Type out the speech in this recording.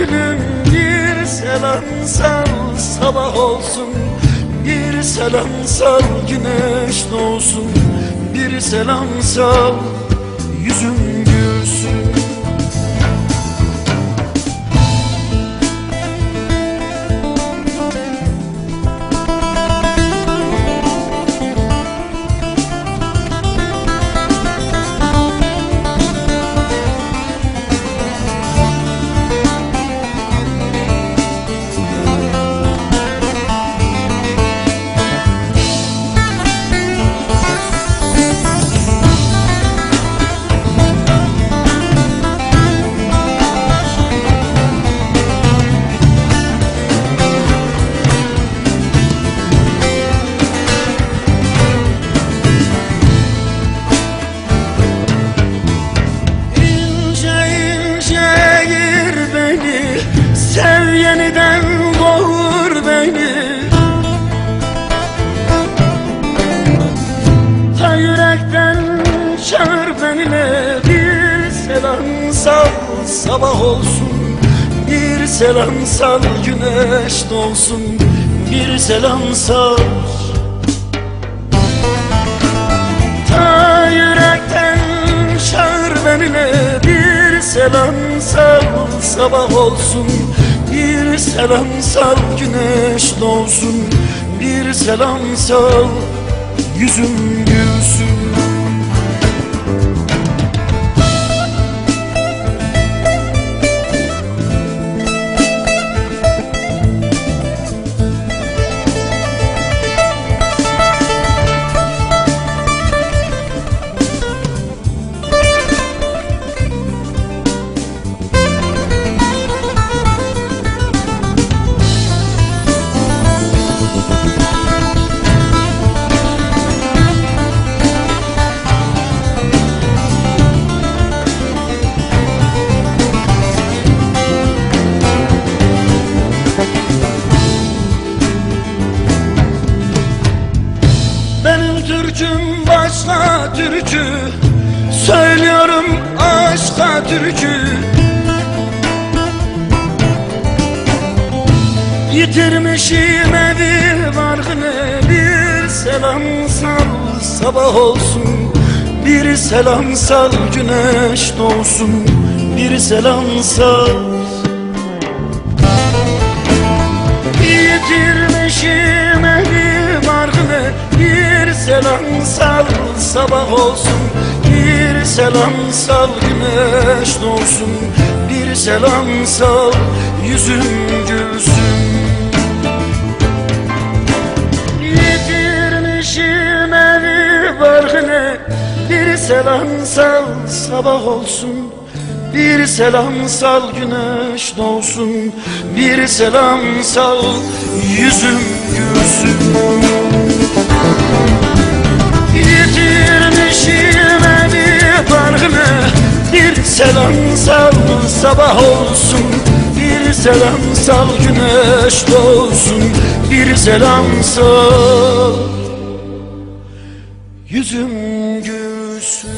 gülüm Bir selam sal sabah olsun. Bir selam sal güneş doğsun. Bir selam sal yüzüm Sev yeniden doğur beni. Ta yürekten çağır benimle Bir selam sal sabah olsun. Bir selam sal güneş doğsun. Bir selam sal. Ta yürekten çağır Bir selam sal sabah olsun Bir selam sal güneş doğsun Bir selam sal yüzüm gülsün aşka türkü. Yitirmişim evi barkını Bir selam sal sabah olsun. Bir selam sal güneş doğsun. Bir selam sal. Yitirmişim evi barkını Bir selam sal sabah olsun Bir selam sal güneş doğsun Bir selam sal yüzüm gülsün. Yitirmişim evi barkını Bir selam sal sabah olsun. Bir selam sal güneş doğsun Bir selam sal yüzüm gülsün sabah olsun. Bir selam sal güneş doğsun. Bir selam sal. Yüzüm gülsün